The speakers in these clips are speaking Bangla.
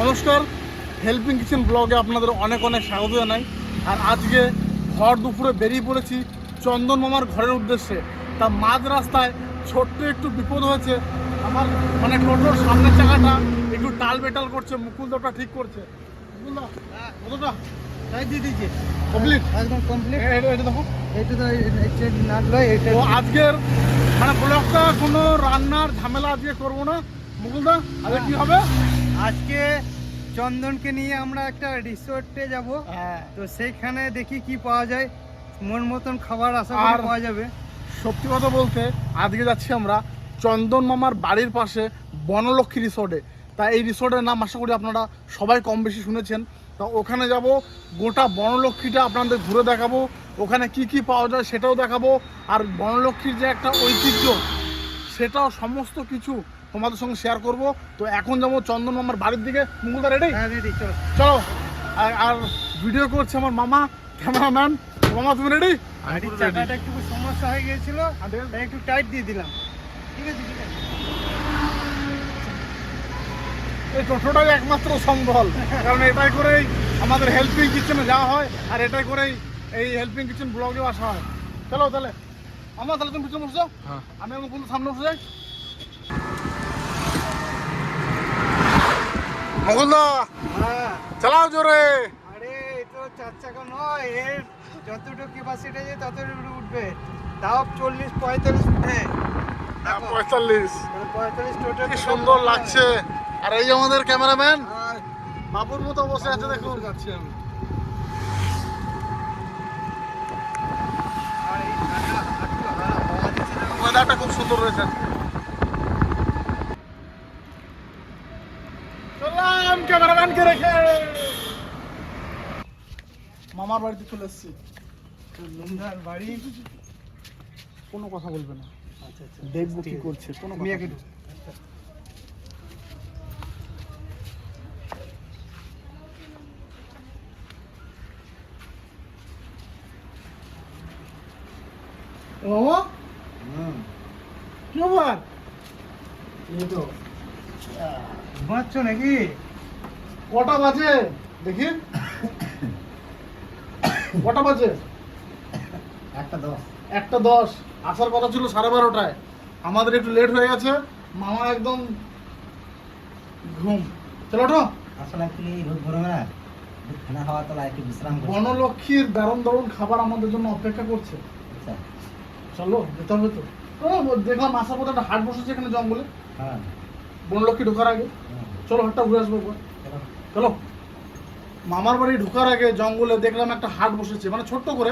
নমস্কার। হেল্পিং কিচেন ব্লগে আপনাদের অনেক অনেক স্বাগত জানাই। আর আজকে ভর দুপুরে বেরিয়ে পড়েছি চন্দন মামার ঘরের উদ্দেশ্যে। তা মাঝ রাস্তায় ছোট্ট একটু বিপদ হয়েছে। আমার মানে টোটোর সামনের চাকাটা একটু টাল বেটাল করছে মুকুল মুকুলদাটা ঠিক করছে। মুকুলদা কতটা? তাই দিয়ে দিয়েছে। কমপ্লিট একদম কমপ্লিট এটা এটা দেখো। তো আজকের মানে ব্লগটা কোনো রান্নার ঝামেলা আজকে করব না। মুকুলদা আজকে কি হবে? আজকে চন্দনকে নিয়ে আমরা একটা রিসোর্টে যাব। হ্যাঁ। তো সেইখানে দেখি কি পাওয়া যায়। মন মতন খাবার আশা আর- পাওয়া যাবে। সত্যি কথা বলতে আজকে যাচ্ছি আমরা চন্দন মামার বাড়ির পাশে বনলক্ষ্মী রিসোর্টে। তা এই রিসোর্টের নাম আশা করি আপনারা সবাই কম বেশি শুনেছেন। তা ওখানে যাব গোটা বনলক্ষ্মীটা আপনাদের ঘুরে দেখাবো ওখানে কি কি পাওয়া যায় সেটাও দেখাবো। আর বনলক্ষ্মীর যে একটা ঐতিহ্য সেটাও সমস্ত কিছু তোমাদের সঙ্গে শেয়ার করব। তো এখন যাব চন্দন মামার বাড়ির দিকে। মুকুলদা রেডি হ্যাঁ দিদি চলো। চলো। আর আর ভিডিও করছে আমার মামা ক্যামেরাম্যান মামা তুমি রেডি গাড়ির চাকাটা একটু সমস্যা হয়ে গিয়েছিল একটু টাইট দিয়ে দিলাম। ঠিক আছে ঠিক আছে। এই টোটোটাই একমাত্র সম্বল। কারণ এটাই করেই আমাদের হেল্পিং কিচেনে যাওয়া হয় আর এটাই করেই এই হেল্পিং কিচেন ব্লগেও আসা হয়। চলো তাহলে। আমার তাহলে তুমি পিছনে বসো। আমি এখন কোনো সামনে বসে যাই। মঙ্গলদা হ্যাঁ। চালাও জোরে। আরে এটা চার চাকা নয় এর যতটুকু ক্যাপাসিটি আছে ততটুকু উঠবে। তাও চল্লিশ পঁয়তাল্লিশ উঠে দেখো, পঁয়তাল্লিশ। পঁয়তাল্লিশ টোটাল কি সুন্দর লাগছে। আর এই আমাদের ক্যামেরাম্যান বাবুর মতো বসে আছে দেখুন। যাচ্ছি আমি। না। ওয়েদারটা খুব সুন্দর রয়েছে। মামার বাড়িতে চলে এসেছি। লুঙ্গার বাড়ি। কোনো কথা বলবে না। আচ্ছা আচ্ছা। দেখব কি। করছে কোনো আমি কথা আগে বলবে না। এ মামা? হুম। কি ব্যাপার এই তো। ঘুমাচ্ছ নাকি? কটা বাজে? দেখি। কটা বাজে? একটা দশ। একটা দশ। আসার কথা ছিল সাড়ে বারোটায়। আমাদের একটু লেট হয়ে গেছে। মামা একদম ঘুম। চলো ওঠো। আসলে অ্যাকচুয়ালি রোদ গরমে না হাওয়া একটু বিশ্রাম বনলক্ষ্মীর দারুণ দারুণ খাবার আমাদের জন্য অপেক্ষা করছে। আচ্ছা। চলো যেতে হবে তো। দেখলাম আসার পথে একটা হাট বসেছে এখানে জঙ্গলে। হ্যাঁ। বনলক্ষ্মী ঢোকার আগে। হুম, চলো হাটটা ঘুরে আসব একবার। চলো। মামার বাড়ি ঢোকার আগে জঙ্গলে দেখলাম একটা হাট বসেছে মানে ছোট্ট করে।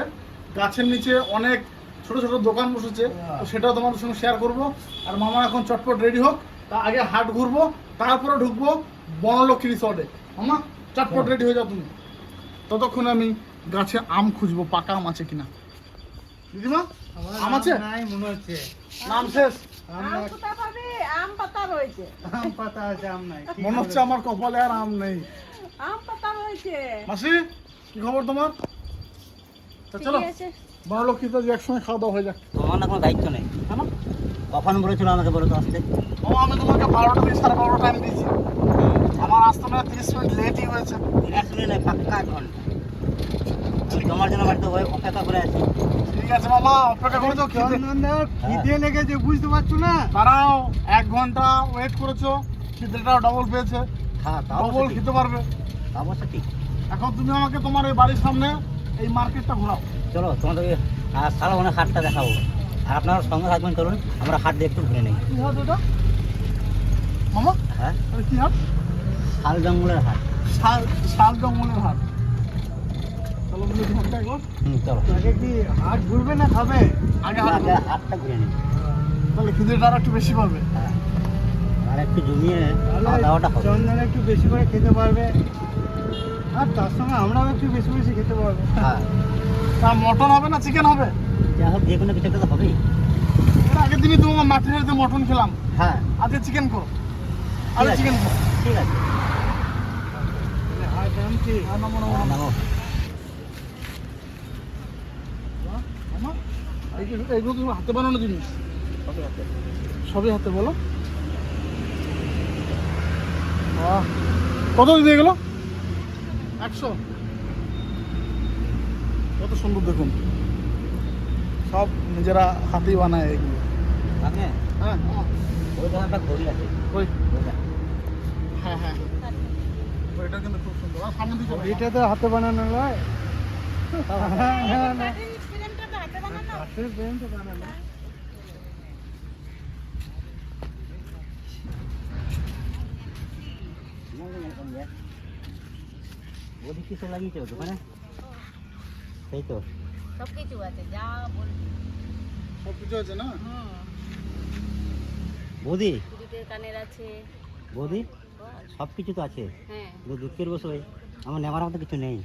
গাছের নিচে অনেক ছোট ছোট দোকান বসেছে। তো সেটাও তোমাদের সঙ্গে শেয়ার করব। আর মামা এখন চটপট রেডি হোক তা আগে হাট ঘুরবো তারপরে ঢুকবো বনলক্ষ্মী রিসর্টে মামা চটপট রেডি হয়ে যাও তুমি। ততক্ষণে আমি গাছে আম খুঁজবো পাকা আম আছে কিনা। দিদিমা আম আছে? নাই মনে হচ্ছে। নাম শেষ। আম আম না- কোথা পাবি? আম পাতা রয়েছে। আম পাতা আছে আম নাই। মনে হচ্ছে আমার কপালে আর আম নেই। আম পাতা রয়েছে। মাসি কি খবর তোমার? তা চলো ঠিক আছে। বনলক্ষ্মীতে একসঙ্গে খাওয়া দাওয়া হয়ে যাক। তোমার না কোনো দায়িত্ব নেই। কেন? কখন বলেছিল আমাকে বলে তো আসতে? ও আমি তোমাকে বারোটা থেকে সাড়ে বারোটা টাইম দিয়েছি। আমার আসতে না তিরিশ মিনিট লেটই হয়েছে। এক মিনিট পাক্কা ঘণ্টা আমি তোমার জন্য বাড়িতে অপেক্ষা করে আছি। ঠিক আছে মামা অপেক্ষা করে তো খিদে লেগেছে বুঝতে পারছ না? দাঁড়াও এক ঘণ্টা ওয়েট করেছ। খিদেটাও ডবল পেয়েছে। হ্যাঁ ডবল খেতে পারবে। অবশ্য ঠিক এখন তুমি আমাকে তোমার এই বাড়ির সামনে এই মার্কেটটা ঘোরাও। চলো তোমাদের হাটটা দেখাবো। আর আপনারা সঙ্গে থাকবেন চলুন। আমরা হাট দিয়ে একটু ঘুরে নেই। কি হাট এটা মামা? হ্যাঁ? এটা কি হাট? শাল জঙ্গলের হাট। শাল শাল জঙ্গলের হাট চলো তুমি ঘণ্টা একবার হুম চলো আগে কি হাট ঘুরবে না খাবে? আগে হাটটা ঘুরে নিই তাহলে খিদেটা আর একটু বেশি পাবে। হ্যাঁ। আর একটু জমিয়ে চন্দন বেশি করে খেতে পারবে। আর তার সঙ্গে আমরাও একটু বেশি বেশি খেতে পারব। হ্যাঁ। তা মটন হবে না চিকেন হবে? যা হোক যে কোনো কিছু একটা তো হবেই। আগের দিনই তোমার মাটির হাড়িতে মটন খেলাম। হ্যাঁ। আজকে চিকেন করো আজকে চিকেন করো ঠিক আছে। আনছি আর নামো, নামো, হ্যাঁ, নামো। নামো। মামা, এইগুলো তুমি হাতে বানানো জিনিস। সবই হাতে বলো। কত দিয়ে গেল একশো। কত সুন্দর দেখুন। সব নিজেরা হাতেই বানায় এগুলো। হ্যাঁ। ওই। হ্যাঁ হ্যাঁ। ওইটা কিন্তু খুব সুন্দর। আর সামনে দিকে এটা তো হাতে বানানো নয় ফ্রেমটা তো হাতে বানানো হাতের frame তো বানানো ওদিক কিছু লাগিয়েছে ওর দোকানে সেই তো সব কিছু আছে যা বলবি সব কিছু আছে না? বৌদি? কানের আছে। বৌদি? সব কিছু তো আছে। হ্যাঁ। বিষয়। আমার নেওয়ার মতো কিছু নেই।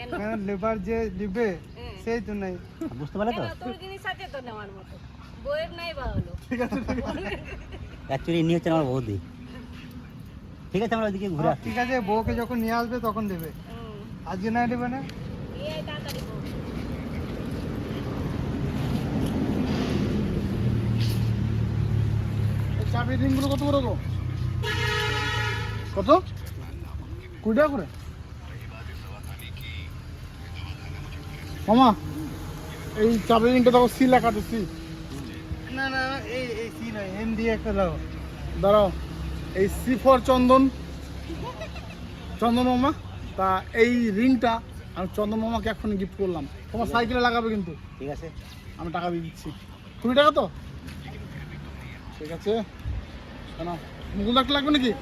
কেন? লেবার যে নিবে হ্যাঁ। সেই তো নাই। বুঝতে পারলে তো? তোর জিনিস আছে তো নেওয়ার মতো। বইয়ের নাই বা হলো। ঠিক আছে অ্যাকচুয়ালি ইনি হচ্ছেন আমার বৌদি। ঠিক আছে আমরা ওইদিকে ঘুরে ঠিক আছে বউকে যখন নিয়ে আসবে তখন দেবে। হুম। আজকে না দেবে না? চাবি রিংগুলো কত করে গো? কত? কুড়ি টাকা করে? মামা এই চাবি রিংটা দেখো সি লেখা আছে সি না না এই এই সি নয় এম দিয়ে একটা দাও। দাঁড়াও এই সি ফর চন্দন চন্দন মামা তা এই রিংটা আমি চন্দন মামাকে এখনই গিফট করলাম। তোমার সাইকেলে লাগাবে কিন্তু। ঠিক আছে। আমি টাকা দিয়ে দিচ্ছি। কুড়ি টাকা তো? ঠিক আছে। কেন মুকুল ডাক্তার লাগবে নাকি?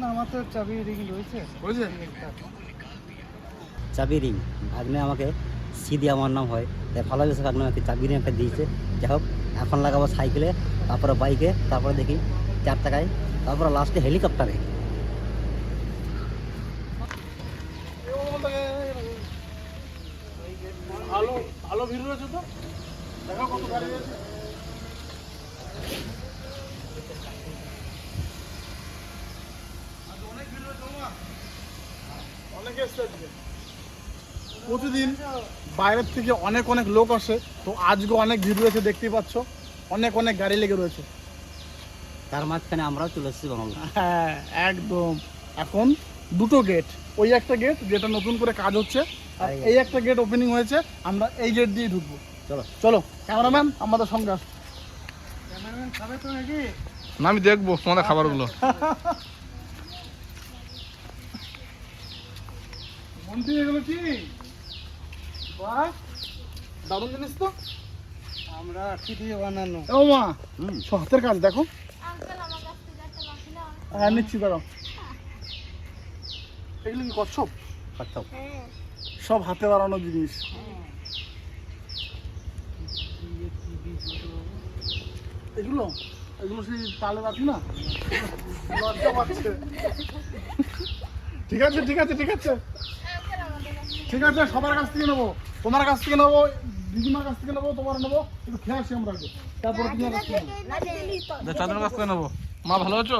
না আমার তো চাবি রিং রয়েছে। বুঝেছে চাবি রিং ভাগ্নে আমাকে সি দিয়ে আমার নাম হয়। তাই ভালো লাগছে ভাগ্নে একটা চাবি নিয়ে একটা দিয়েছে। যাই হোক, এখন লাগাবো সাইকেলে, তারপরে বাইকে, তারপরে দেখি চার চাকায়, তারপরে লাস্টে হেলিকপ্টারে ভালো ভালো ভিড় রয়েছে তো দেখো কত গাড়ি রয়েছে আজ অনেক ভিড় রয়েছে মামা। অনেকে এসছে আজকে। প্রতিদিন বাইরের থেকে অনেক অনেক লোক আসে। তো আজকে অনেক ভিড় রয়েছে দেখতেই পাচ্ছ। অনেক অনেক গাড়ি লেগে রয়েছে। তার মাঝখানে আমরাও চলে এসেছি হ্যাঁ একদম। এখন দুটো গেট ওই একটা গেট যেটা নতুন করে কাজ হচ্ছে আর এই- একটা গেট ওপেনিং হয়েছে আমরা এই গেট দিয়ে ঢুকবো। চলো। চলো ক্যামেরাম্যান আমাদের সঙ্গে আস। না আমি দেখব তোমাদের খাবারগুলো। মন্ত্রী এগুলো কি? বাহ। দারুণ জিনিস তো। আমরা দিয়ে বানানো। ও মা হাতের কাজ দেখো। হ্যাঁ নিচ্ছি দাঁড়াও। এগুলো কি কচ্ছপ কচ্ছপ সব হাতে বানানো জিনিস। এগুলো? এগুলো সেই তালে রাখি না? লজ্জা পাচ্ছে। ঠিক আছে ঠিক আছে ঠিক আছে। ঠিক আছে সবার কাছ থেকে নেব। তোমার কাছ থেকে নেব দিদিমার কাছ থেকে নেব তোমার নেব একটু খেয়ে আসি আমরা তারপরে তুমি কাছ থেকে নেব। চাঁদনের কাছ থেকে নেব। মা ভালো আছো?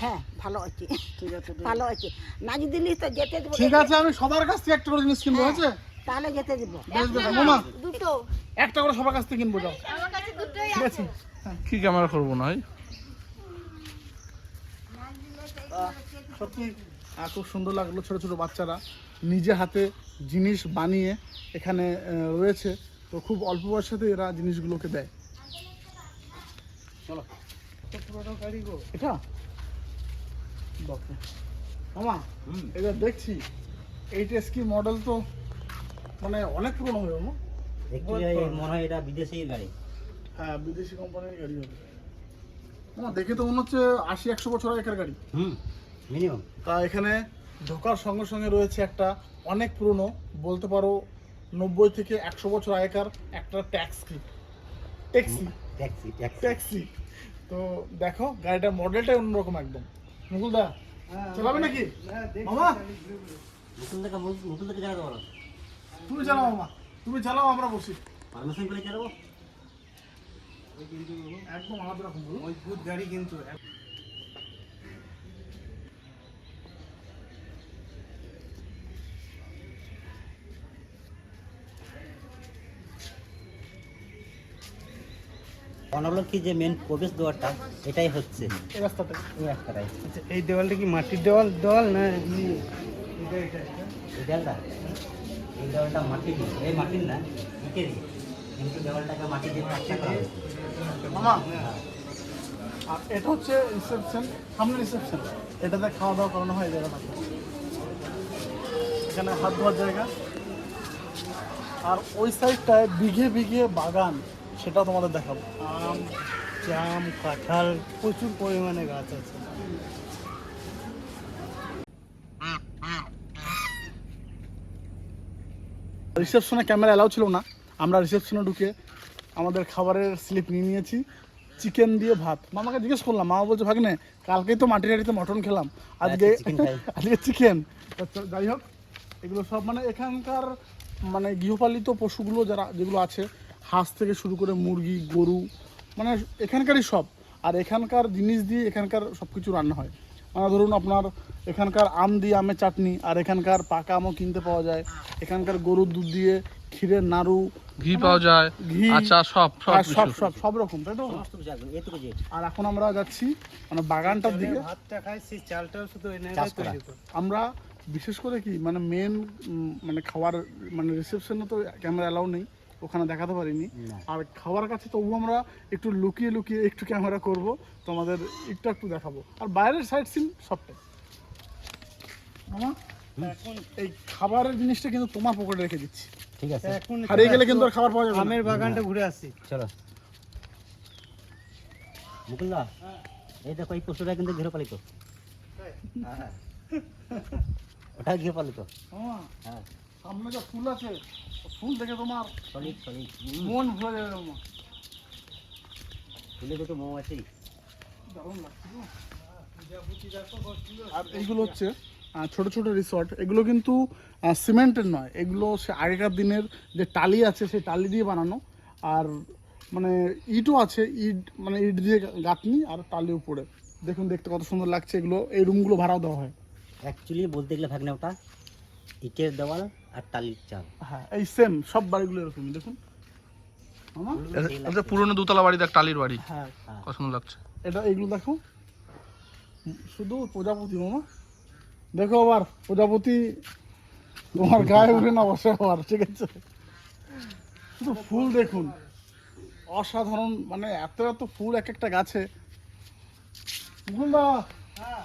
হ্যাঁ ভালো আছি। ঠিক আছে ভালো আছি। না যদি দিলি তো যেতে দেবো। ঠিক আছে আমি সবার কাছ থেকে একটা করে জিনিস কিনবো হয়েছে? তাহলে যেতে দিব। বেশ বেশ মামা দুটো। একটা করে সবার কাছ থেকে কিনবো যাও। আমার কাছে দুটোই ঠিক আছে। কি ক্যামেরা করব না ভাই সত্যি খুব সুন্দর লাগল ছোট ছোট বাচ্চারা। নিজে হাতে জিনিস বানিয়ে এখানে রয়েছে। তো খুব অল্প বয়সেতে এরা জিনিসগুলোকে দেয়। চলো। গাড়ি গো এটা মামা হুম। এটা দেখছি। এইট এসকি মডেল তো মানে অনেক পুরনো হয়ে মনে হয় এটা বিদেশি গাড়ি। হ্যাঁ বিদেশি কোম্পানির গাড়ি হবে। দেখে তো মনে হচ্ছে আশি একশো বছর আগেকার গাড়ি। হুম মিনিমাম তা এখানে ঢোকার সঙ্গে সঙ্গে রয়েছে একটা অনেক পুরনো বলতে পারো নব্বই থেকে একশো বছর আগেকার একটা taxi. Taxi? Taxi taxi. Taxi. তো দেখো গাড়িটার মডেলটাই অন্যরকম একদম। মুকুলদা হ্যাঁ, চালাবে নাকি? হ্যাঁ মামা? চালাতে পারো তুমি চালাও মামা তুমি চালাও আমরা বসি। পারমিশন করে চালাবো একদম আলাদা রকম মজবুত গাড়ি কিন্তু। বনলক্ষ্মী যে মেন প্রবেশ দুয়ারটা এটাই হচ্ছে। এই রাস্তাতে এই রাস্তাটাই। আচ্ছা এই দেওয়ালটা কি মাটির দেওয়াল দেওয়াল না এমনি? এটা এটা এই দেওয়ালটা? এই দেওয়ালটা মাটির এই মাটির না ইটেরই কিন্তু দেওয়ালটাকে মাটি দিয়ে করা মামা আর এটা হচ্ছে রিসেপশন সামনে রিসেপশন এটাতে খাওয়া দাওয়া করানো হয় এই এখানে হাত ধোয়ার জায়গা। আর ওই সাইডটায় বিঘে বিঘে বাগান। সেটাও তোমাদের দেখাবো। আম জাম কাঁঠাল প্রচুর পরিমাণে গাছ আছে। রিসেপশনে ক্যামেরা অ্যালাউ ছিল না। আমরা রিসেপশনে ঢুকে আমাদের খাবারের স্লিপ নিয়ে নিয়েছি। চিকেন দিয়ে ভাত। মামাকে জিজ্ঞেস করলাম মামা বলছে ভাগ্নে কালকেই তো মাটির হাড়িতে মটন খেলাম। আজকে আজকে আজকে চিকেন যাই হোক এগুলো সব মানে এখানকার মানে গৃহপালিত পশুগুলো যারা যেগুলো আছে হাঁস থেকে শুরু করে মুরগি গরু মানে এখানকারই সব। আর এখানকার জিনিস দিয়ে এখানকার সব কিছু রান্না হয়। মানে ধরুন আপনার এখানকার আম দিয়ে আমের চাটনি আর এখানকার পাকা আমও কিনতে পাওয়া যায়। এখানকার গরুর দুধ দিয়ে ক্ষীরের নাড়ু ঘি পাওয়া যায় ঘি আচার সব সব সব সব সব রকম তাই তো? আর এখন আমরা যাচ্ছি মানে বাগানটার দিকে। আমরা বিশেষ করে কি মানে মেন মানে খাওয়ার মানে রিসেপশনে তো ক্যামেরা অ্যালাউ নেই। ওখানে দেখাতে পারিনি। আর খাবার কাছে তবু আমরা একটু লুকিয়ে লুকিয়ে একটু ক্যামেরা করব তোমাদের একটু একটু দেখাবো। আর বাইরের সাইড সিন সবটাই। মামা এখন এই খাবারের জিনিসটা কিন্তু তোমার পকেটে রেখে দিচ্ছি। ঠিক আছে। এখন হারিয়ে গেলে কিন্তু আর খাবার পাওয়া যাবে না। আমের বাগানটা ঘুরে আসছি চলো। মুকুলদা এই দেখো এই পশুটা কিন্তু গৃহপালিত। হ্যাঁ। ওটা গৃহপালিত। হ্যাঁ। সামনে যে ফুল আছে ফুল দেখে তোমার সলিড সলিড। মন ভরে যাবে মামা ফুলে দুটো মৌ আছেই দারুণ লাগছে আর এইগুলো হচ্ছে ছোট ছোট রিসর্ট এগুলো কিন্তু সিমেন্টের নয়। এগুলো সে আগেকার দিনের যে টালি আছে সেই টালি দিয়ে বানানো। আর মানে ইটও আছে ইট মানে ইট দিয়ে গাঁথনি আর টালি উপরে। দেখুন দেখতে কত সুন্দর লাগছে এগুলো। এই রুমগুলো ভাড়াও দেওয়া হয়। অ্যাকচুয়ালি বলতে গেলে ভাগনা ওটা ইটের দেওয়াল আর টালির চাল। হ্যাঁ এই সেম সব বাড়িগুলো এরকমই দেখুন। এটা- পুরনো দুতলা বাড়ি দেখ টালির বাড়ি। হ্যাঁ কত সুন্দর লাগছে। এটা এইগুলো দেখো। শুধু প্রজাপতি মামা। দেখো আবার প্রজাপতি তোমার গায়ে উঠে না বসে আবার ঠিক আছে? শুধু ফুল দেখুন। অসাধারণ মানে এত এত ফুল এক একটা গাছে। মুকুলদা হ্যাঁ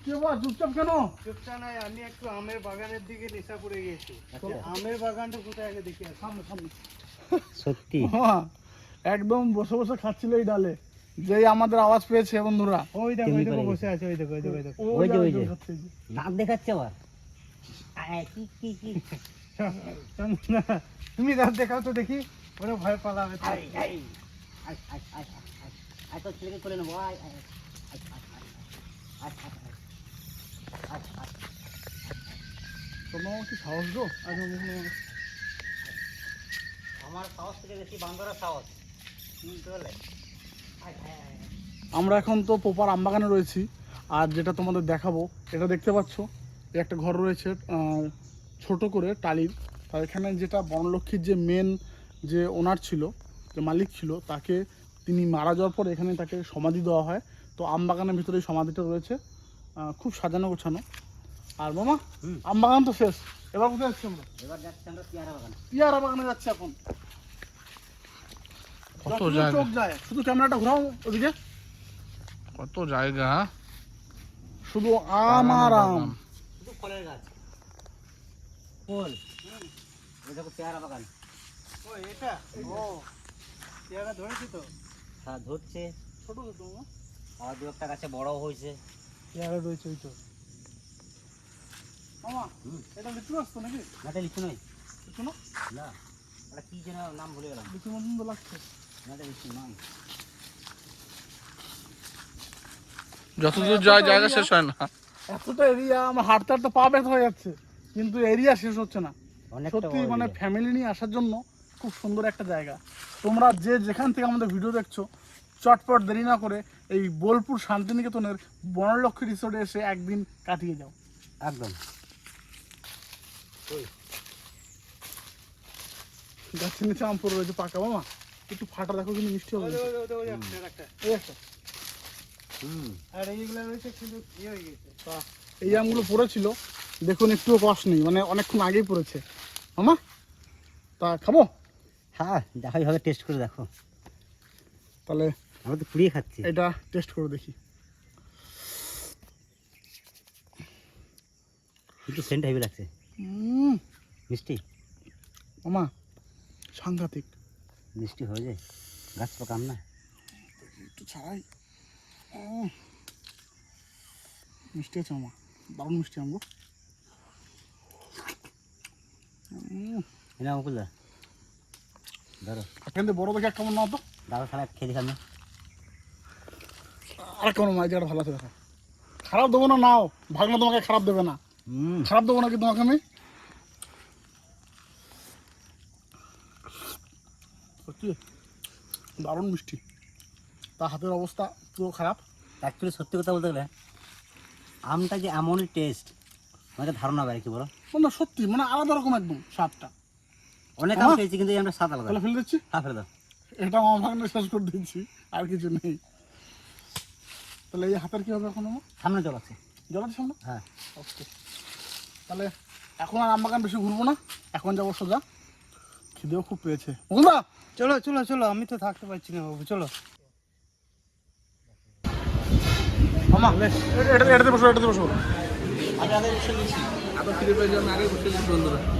কেন আমি একটু আমের বাগানের দিকে করে আমের বাগানটা কোথায় একদম বসে বসে খাচ্ছিল ওই ডালে যে আমাদের আওয়াজ পেয়েছে বন্ধুরা ওই দেখো ওই দেখো বসে আছে ওই দেখো ওই দেখো দাঁত দেখাচ্ছে আবার তুমি দাঁত দেখাও তো দেখি ওরা ভয় পালাবে আই ছেলেকে নেব তোমার কি সাহস গো? আমার সাহস থেকে বেশি সাহস। আমরা এখন তো পোপার আমবাগানে রয়েছি আর যেটা তোমাদের দেখাবো এটা দেখতে পাচ্ছ একটা ঘর রয়েছে ছোট করে টালির। আর এখানে যেটা বনলক্ষ্মীর যে মেন যে ওনার ছিল যে মালিক ছিল তাকে তিনি মারা যাওয়ার পর এখানে তাকে সমাধি দেওয়া হয়। তো আমবাগানের ভিতরে সমাধিটা রয়েছে। খুব সাজানো গোছানো। আর মামা আম বাগান তো শেষ। এবার কোথায় যাচ্ছি আমরা? এবার যাচ্ছি আমরা পেয়ারা বাগান। পিয়ারা বাগানে যাচ্ছি এখন। কত জায়গা? চোখ যায় শুধু ক্যামেরাটা ঘোরাও ওদিকে। কত জায়গা হ্যাঁ? শুধু আম আর আম। শুধু ফলের গাছ। ফল। এই দেখো পেয়ারা বাগান। ও এটা? ও পেয়ারা ধরেছি তো? হ্যাঁ ধরছে। ছোট ছোট মামা। আর দু একটা গাছে বড় হয়েছে। পেয়ারা রয়েছে ওই তো। মামা এটা লিচু আসতো নাকি? না এটা লিচু নয়। লিচু না? না ওটা কি যেন নাম ভুলে গেলাম। লিচু মতন তো লাগছে। না এটা লিচু নয়। যতদূর যায় জায়গা শেষ হয় না। এতটা এরিয়া আমার হাঁটতে হাঁটতে পা ব্যথা হয়ে যাচ্ছে কিন্তু এরিয়া শেষ হচ্ছে না। সত্যি মানে ফ্যামিলি নিয়ে আসার জন্য খুব সুন্দর একটা জায়গা। তোমরা যে যেখান থেকে আমাদের ভিডিও দেখছ চটপট দেরি না করে এই বোলপুর শান্তিনিকেতনের বনলক্ষ্মী রিসোর্টে এসে একদিন কাটিয়ে যাও। একদম। গাছের নিচে আম পড়ে রয়েছে পাকা মামা। একটু ফাটা দেখো কিন্তু মিষ্টি হবে। এই ইয়ে হয়ে গেছে। তা এই আমগুলো পড়েছিল। দেখুন একটুও কষ্ট নেই মানে অনেকক্ষণ আগেই পড়েছে। মামা তা খাব? হ্যাঁ দেখো এইভাবে টেস্ট করে দেখো। তাহলে আমরা তো পুড়িয়ে খাচ্ছি। এটা টেস্ট করে দেখি। কিন্তু সেন্ট হেভি লাগছে। মিষ্টি? মামা সাংঘাতিক। মিষ্টি হয়ে যায়। গাছ পাকা আম না। একটু ছাড়াই। মিষ্টি আছে মামা দারুণ মিষ্টি আমগো। মুকুল দা। ধরো। এখান থেকে বড় দেখে কেমন না তো? দাদা ছাড়া খেয়ে দেখাম না। আর কেমন মাছ জায়গাটা ভালো আছে দেখো। খারাপ দেবো না নাও। ভাগনা তোমাকে খারাপ দেবে না। হুম। খারাপ দেবো নাকি তোমাকে আমি? সত্যি দারুণ মিষ্টি। তার হাতের অবস্থা পুরো খারাপ। অ্যাকচুয়ালি সত্যি কথা বলতে গেলে আমটা যে এমনই টেস্ট আমাকে ধারণা বাইরে কি বলো? না সত্যি মানে আলাদা রকম একদম স্বাদটা। অনেক আম আমার? খেয়েছি কিন্তু এই আমটা স্বাদ আলাদা। তাহলে ফেলে দিচ্ছি? হ্যাঁ ফেলে দাও। এটা আমার ভাগনা শেষ করে দিচ্ছি আর কিছু নেই। তাহলে এই হাতের কি হবে এখন সামনে জল আছে। জলের সামনে? হ্যাঁ। ওকে তাহলে এখন আর আম বাগান বেশি ঘুরবো না। এখন যাব সোজা। খিদেও খুব পেয়েছে। বন্ধুরা! চলো চলো চলো আমি তো থাকতে পারছি না বাবু চলো।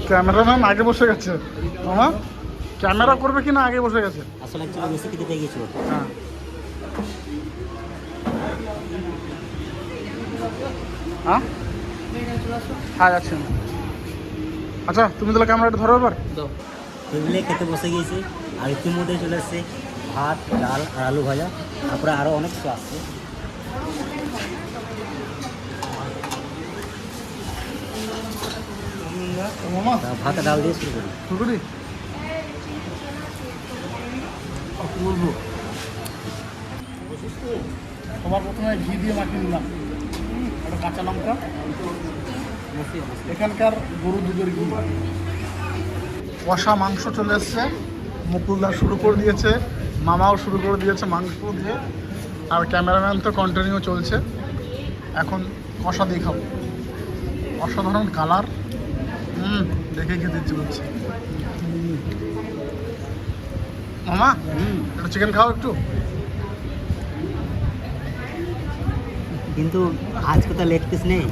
ক্যামেরাম্যান আগে বসে গেছে। মামা ক্যামেরা করবে কি না আগে বসে গেছে? আসলে অ্যাকচুয়ালি বেশি খেতে পেয়ে গেছিল হ্যাঁ। হ্যাঁ? হ্যাঁ যাচ্ছি আচ্ছা তুমি তাহলে ক্যামেরাটা ধরো এবার। টেবিলে খেতে বসে গিয়েছি আর ইতিমধ্যে চলে এসছে ভাত ডাল আর আলু ভাজা। তারপরে আরও অনেক কিছু আসছে ভাত ডাল দিয়ে শুরু করি। শুরু সবার প্রথমে ঘি দিয়ে মাখিয়ে নিলাম। একটা কাঁচা লঙ্কা। এখানকার গরু দুধের ঘি। কষা মাংস চলে এসছে। মুকুলদা শুরু করে দিয়েছে মামাও শুরু করে দিয়েছে মাংস দিয়ে। আর ক্যামেরাম্যান তো কন্টিনিউ চলছে। এখন কষা দিয়ে খাব। অসাধারণ কালার হুম দেখে খেতে ইচ্ছে করছে। মামা হুম। একটু চিকেন খাও একটু। কিন্তু আজকে তো লেগ পিস নেই।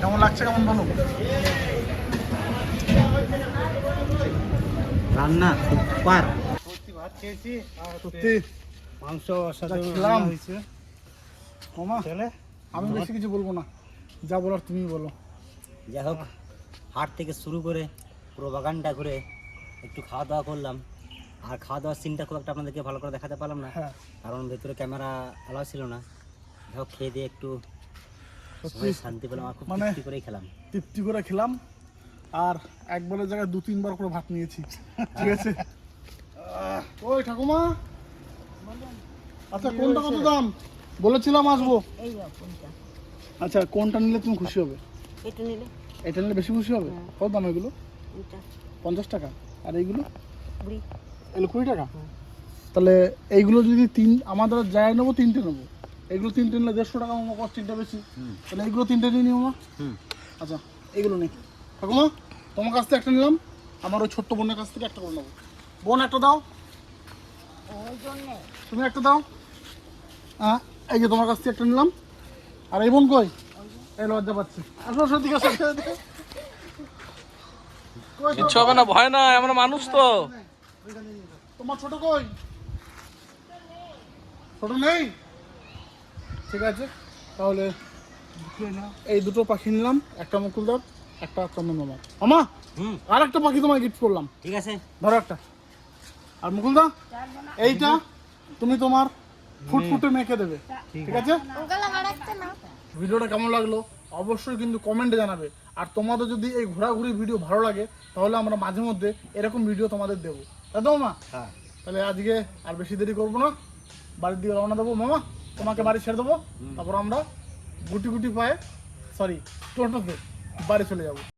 কেমন লাগছে? কেমন বলো? রান্না সুপার। সত্যি। ভাত খেয়েছি আর সত্যি মাংস খেলাম। হয়েছে। চলে আমি বেশি কিছু বলব না। যা বলার তুমি বলো। যাই হোক হাট থেকে শুরু করে পুরো বাগানটা ঘুরে একটু খাওয়া দাওয়া করলাম। আর খাওয়া দাওয়ার সিনটা খুব একটা আপনাদেরকে ভালো করে দেখাতে পারলাম না। হ্যাঁ। কারণ ভেতরে ক্যামেরা অ্যালাউ ছিল না। যাই খেয়ে দিয়ে একটু শান্তি পেলাম আর খুব মানে- তৃপ্তি করেই খেলাম। তৃপ্তি করে খেলাম। আর একবারের জায়গায় দু তিনবার করে ভাত নিয়েছি। ঠিক আছে? ওই ঠাকুমা। আচ্ছা কোনটা কত দাম? বলেছিলাম আসব। আচ্ছা কোনটা নিলে তুমি খুশি হবে? এটা নিলে। এটা নিলে বেশি খুশি হবে? কত দাম এগুলো? পঞ্চাশ। টাকা। আর এইগুলো? এগুলো কুড়ি টাকা? তাহলে এইগুলো যদি তিন আমাদের জায়গায় নেব তিনটে নেব। এগুলো তিনটে নিলে দেড়শো টাকা মামা তিনটা বেশি। তাহলে এইগুলো তিনটে নিয়ে নিও মামা। হুম। আচ্ছা এইগুলো নেই ঠাকুমা তোমার কাছ থেকে একটা নিলাম। আমার ওই ছোট্ট বোনের কাছ থেকে একটা করে নেব। বোন একটা দাও। তুমি একটা দাও। হ্যাঁ এই যে তোমার কাছ থেকে একটা নিলাম। আর এই বোন কই? এই লজ্জা পাচ্ছি। আসো সত্যি কিচ্ছু হবে না ভয় নাই আমরা মানুষ তো। তোমার ছোট কই? ছোট নেই? ঠিক আছে তাহলে এই দুটো পাখি নিলাম একটা মুকুলদার একটা চন্দন মামা। আর একটা পাখি তোমায় গিফট করলাম। ঠিক আছে। ধরো একটা। আর মুকুলদা এইটা তুমি তোমার ফুটফুটে মেখে দেবে। ঠিক আছে। ভিডিওটা কেমন লাগল অবশ্যই কিন্তু কমেন্টে জানাবে। আর তোমাদের যদি এই ঘোরাঘুরি ভিডিও ভালো লাগে তাহলে আমরা মাঝে মধ্যে এরকম ভিডিও তোমাদের দেবো। তো মামা। হ্যাঁ। তাহলে আজকে আর বেশি দেরি করব না। বাড়ির দিকে রওনা দেবো মামা। তোমাকে বাড়ি ছেড়ে দেবো। তারপর আমরা গুটি গুটি পায়ে সরি টোটোতে বাড়ি চলে যাব।